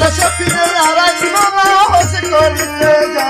Taşa pire yaran bana o sekor bitte